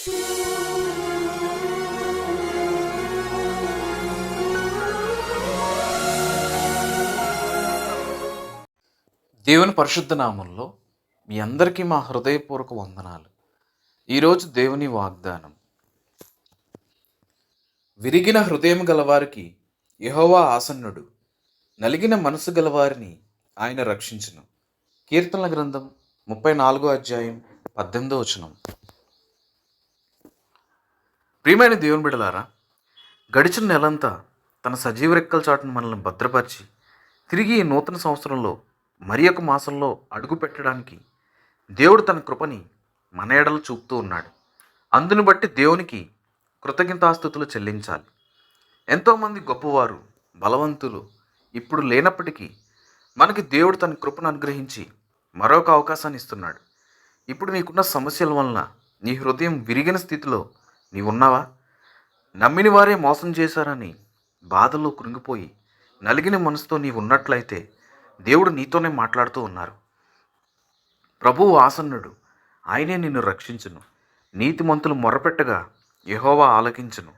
దేవుని పరిశుద్ధ నామంలో మీ అందరికీ మా హృదయపూర్వక వందనాలు. ఈరోజు దేవుని వాగ్దానం. విరిగిన హృదయం గలవారికి యహోవా ఆసన్నుడు. నలిగిన మనసు గలవారిని ఆయన రక్షించును. కీర్తనల గ్రంథం ముప్పై నాలుగో అధ్యాయం పద్దెనిమిదో వచనం. ప్రియమైన దేవుని బిడలారా గడిచిన నెలంతా తన సజీవ రెక్కల చాటును మనల్ని భద్రపరిచి తిరిగి ఈ నూతన సంవత్సరంలో మరి ఒక మాసంలో అడుగు పెట్టడానికి దేవుడు తన కృపని మన ఎడలు చూపుతూ ఉన్నాడు. అందును బట్టి దేవునికి కృతజ్ఞతాస్థుతులు చెల్లించాలి. ఎంతోమంది గొప్పవారు బలవంతులు ఇప్పుడు లేనప్పటికీ మనకి దేవుడు తన కృపను అనుగ్రహించి మరొక అవకాశాన్ని ఇస్తున్నాడు. ఇప్పుడు నీకున్న సమస్యల వలన నీ హృదయం విరిగిన స్థితిలో నీవున్నావా? నమ్మిన వారే మోసం చేశారని బాధలో కృంగిపోయి నలిగిన మనసుతో నీవు ఉన్నట్లయితే దేవుడు నీతోనే మాట్లాడుతూ ఉన్నారు. ప్రభువు ఆసన్నుడు ఆయనే నిన్ను రక్షించును. నీతిమంతులు మొరపెట్టగా యహోవా ఆలకించును.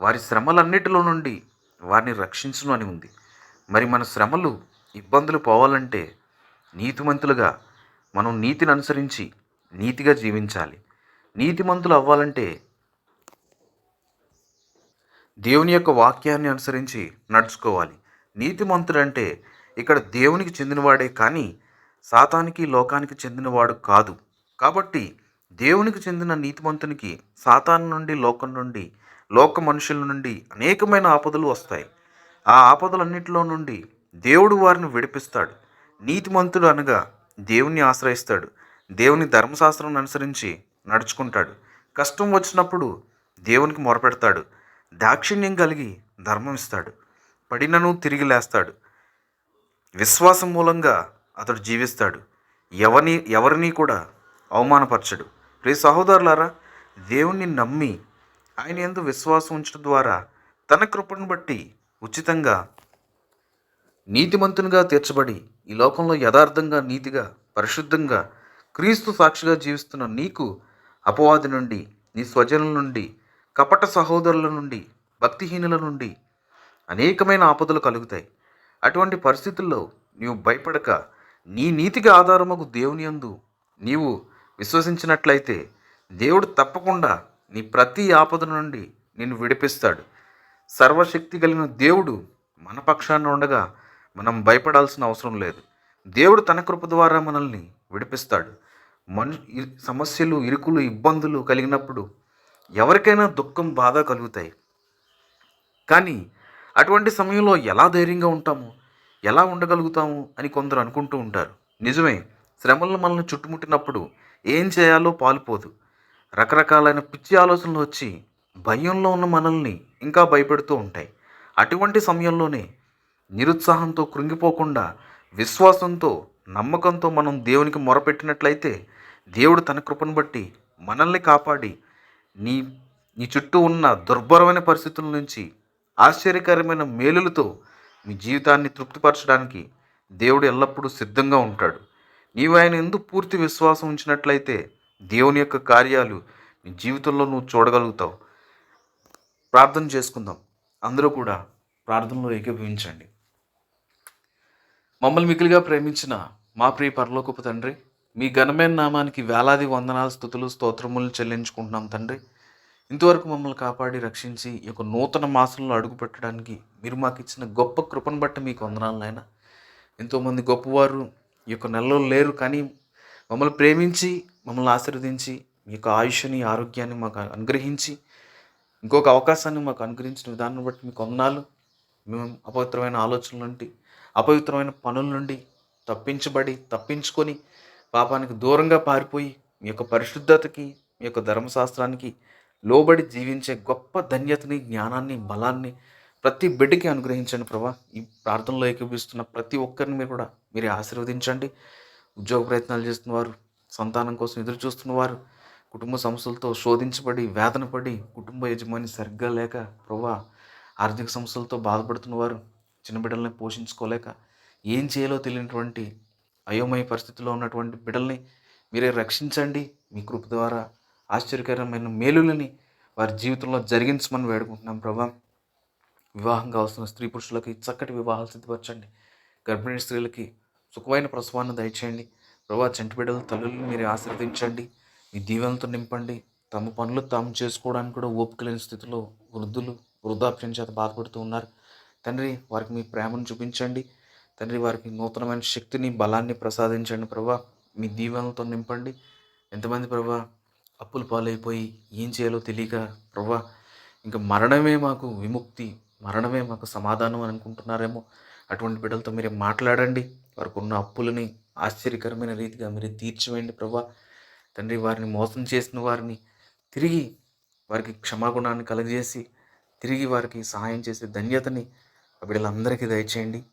వారి శ్రమలన్నిటిలో నుండి వారిని రక్షించును అని ఉంది. మరి మన శ్రమలు ఇబ్బందులు పోవాలంటే నీతిమంతులుగా మనం నీతిని అనుసరించి నీతిగా జీవించాలి. నీతిమంతులు అవ్వాలంటే దేవుని యొక్క వాక్యాన్ని అనుసరించి నడుచుకోవాలి. నీతిమంతుడంటే ఇక్కడ దేవునికి చెందినవాడే కానీ సాతానికి లోకానికి చెందినవాడు కాదు. కాబట్టి దేవునికి చెందిన నీతిమంతునికి సాతాను నుండి లోకం నుండి లోక మనుషుల నుండి అనేకమైన ఆపదలు వస్తాయి. ఆ ఆపదలన్నింటిలో నుండి దేవుడు వారిని విడిపిస్తాడు. నీతిమంతుడు అనగా దేవుణ్ణి ఆశ్రయిస్తాడు. దేవుని ధర్మశాస్త్రం అనుసరించి నడుచుకుంటాడు. కష్టం వచ్చినప్పుడు దేవునికి మొరపెడతాడు. దాక్షిణ్యం కలిగి ధర్మం ఇస్తాడు. పడినను తిరిగి లేస్తాడు. విశ్వాసం మూలంగా అతడు జీవిస్తాడు. ఎవరిని ఎవరిని కూడా అవమానపరచడు. ప్రియ సహోదరులారా దేవుణ్ణి నమ్మి ఆయన ఎందు విశ్వాసం ఉంచడం ద్వారా తన కృపను బట్టి ఉచితంగా నీతిమంతునిగా తీర్చబడి ఈ లోకంలో యథార్థంగా నీతిగా పరిశుద్ధంగా క్రీస్తు సాక్షిగా జీవిస్తున్న నీకు అపవాది నుండి నీ స్వజనుల నుండి కపట సహోదరుల నుండి భక్తిహీనుల నుండి అనేకమైన ఆపదలు కలుగుతాయి. అటువంటి పరిస్థితుల్లో నీవు భయపడక నీ నీతికి ఆధారముకు దేవుని యందు నీవు విశ్వసించినట్లయితే దేవుడు తప్పకుండా నీ ప్రతి ఆపద నుండి నిన్ను విడిపిస్తాడు. సర్వశక్తి కలిగిన దేవుడు మన పక్షాన ఉండగా మనం భయపడాల్సిన అవసరం లేదు. దేవుడు తన కృప ద్వారా మనల్ని విడిపిస్తాడు. మను సమస్యలు ఇరుకులు ఇబ్బందులు కలిగినప్పుడు ఎవరికైనా దుఃఖం బాధ కలుగుతాయి. కానీ అటువంటి సమయంలో ఎలా ధైర్యంగా ఉంటాము? ఎలా ఉండగలుగుతాము? అని కొందరు అనుకుంటూ ఉంటారు. నిజమే శ్రమలను మనల్ని చుట్టుముట్టినప్పుడు ఏం చేయాలో పాలుపోదు. రకరకాలైన పిచ్చి ఆలోచనలు వచ్చి భయంలో ఉన్న మనల్ని ఇంకా భయపెడుతూ ఉంటాయి. అటువంటి సమయంలోనే నిరుత్సాహంతో కృంగిపోకుండా విశ్వాసంతో నమ్మకంతో మనం దేవునికి మొరపెట్టినట్లయితే దేవుడు తన కృపను బట్టి మనల్ని కాపాడి నీ నీ చుట్టూ ఉన్న దుర్భరమైన పరిస్థితుల నుంచి ఆశ్చర్యకరమైన మేలులతో మీ జీవితాన్ని తృప్తిపరచడానికి దేవుడు ఎల్లప్పుడూ సిద్ధంగా ఉంటాడు. నీవు ఆయన ఎందుకు పూర్తి విశ్వాసం ఉంచినట్లయితే దేవుని యొక్క కార్యాలు నీ జీవితంలో నువ్వు చూడగలుగుతావు. ప్రార్థన చేసుకుందాం. అందరూ కూడా ప్రార్థనలో ఏకీభవించండి. మమ్మల్ని మిగిలిగా ప్రేమించిన మా ప్రియ పరలోకపు తండ్రి మీ ఘనమైన నామానికి వేలాది వందనాలు స్థుతులు స్తోత్రములు చెల్లించుకుంటున్నాం తండ్రి. ఇంతవరకు మమ్మల్ని కాపాడి రక్షించి ఈ యొక్క నూతన మాసంలో అడుగుపెట్టడానికి మీరు మాకు ఇచ్చిన గొప్ప కృపను బట్టి మీకు వందనాలు నాయన. ఎంతోమంది గొప్పవారు ఈ యొక్క నెలలో లేరు కానీ మమ్మల్ని ప్రేమించి మమ్మల్ని ఆశీర్వదించి మీ యొక్క ఆయుష్ని ఆరోగ్యాన్ని మాకు అనుగ్రహించి ఇంకొక అవకాశాన్ని మాకు అనుగ్రహించిన విధానం బట్టి మీకు వందనాలు. మేము అపవిత్రమైన ఆలోచనల నుండి అపవిత్రమైన పనుల నుండి తప్పించబడి తప్పించుకొని పాపానికి దూరంగా పారిపోయి మీ యొక్క పరిశుద్ధతకి మీ యొక్క ధర్మశాస్త్రానికి లోబడి జీవించే గొప్ప ధన్యతని జ్ఞానాన్ని బలాన్ని ప్రతి బిడ్డకి అనుగ్రహించండి ప్రభా. ఈ ప్రార్థనలో ఏకీపిస్తున్న ప్రతి ఒక్కరిని మీరు కూడా మీరు ఆశీర్వదించండి. ఉద్యోగ ప్రయత్నాలు చేస్తున్నవారు సంతానం కోసం ఎదురు చూస్తున్నవారు కుటుంబ సమస్యలతో శోధించబడి వేదన పడి కుటుంబ యజమాని సరిగ్గా లేక ప్రభా ఆర్థిక సమస్యలతో బాధపడుతున్నవారు చిన్న బిడ్డల్ని పోషించుకోలేక ఏం చేయాలో తెలియనటువంటి అయోమయ పరిస్థితిలో ఉన్నటువంటి బిడ్డల్ని మీరే రక్షించండి. మీ కృప ద్వారా ఆశ్చర్యకరమైన మేలులని వారి జీవితంలో జరిగించమని వేడుకుంటున్నాం ప్రభా. వివాహం కావాల్సిన స్త్రీ పురుషులకి చక్కటి వివాహాలు సిద్ధపరచండి. గర్భిణీ స్త్రీలకి సుఖమైన ప్రసవాన్ని దయచేయండి. ప్రభా చంటి బిడ్డల తల్లులను మీరు ఆశీర్వదించండి. మీ దీవెనలతో నింపండి. తమ పనులు తాము చేసుకోవడానికి కూడా ఓపిక లేని స్థితిలో వృద్ధులు వృద్ధాప్యం చేత బాధపడుతూ ఉన్నారు. తండ్రి వారికి మీ ప్రేమను చూపించండి. తండ్రి వారికి నూతనమైన శక్తిని బలాన్ని ప్రసాదించండి ప్రభా. మీ దీవెనలతో నింపండి. ఎంతమంది ప్రభా అప్పుల పాలైపోయి ఏం చేయాలో తెలియక ప్రభా ఇంకా మరణమే మాకు విముక్తి మరణమే మాకు సమాధానం అని అనుకుంటున్నారేమో. అటువంటి బిడ్డలతో మీరే మాట్లాడండి. వారికి ఉన్న అప్పులని ఆశ్చర్యకరమైన రీతిగా మీరు తీర్చివేయండి ప్రభా. తండ్రి వారిని మోసం చేసిన వారిని తిరిగి వారికి క్షమాగుణాన్ని కలగజేసి తిరిగి వారికి సహాయం చేసే ధన్యతని ఆ బిడ్డలందరికీ దయచేయండి.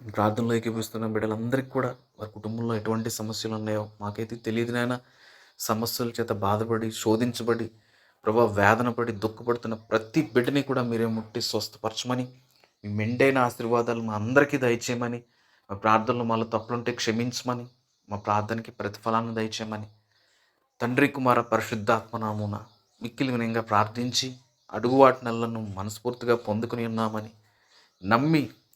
ప్రార్థనలో ఏకీపిస్తున్న బిడ్డలందరికీ కూడా వారి కుటుంబంలో ఎటువంటి సమస్యలు ఉన్నాయో మాకైతే తెలియదు నాయన. సమస్యల చేత బాధపడి శోధించబడి ప్రభా వేదనపడి దుఃఖపడుతున్న ప్రతి బిడ్డని కూడా మీరే ముట్టి స్వస్థపరచమని మీ మెండైన ఆశీర్వాదాలు మా అందరికీ దయచేయమని మా ప్రార్థనలు మాలో తప్పులుంటే క్షమించమని మా ప్రార్థనకి ప్రతిఫలాన్ని దయచేయమని. తండ్రి కుమార పరిశుద్ధాత్మనామున మిక్కిలి వినంగా ప్రార్థించి అడుగువాటి నెలలను మనస్ఫూర్తిగా పొందుకుని ఉన్నామని నమ్మి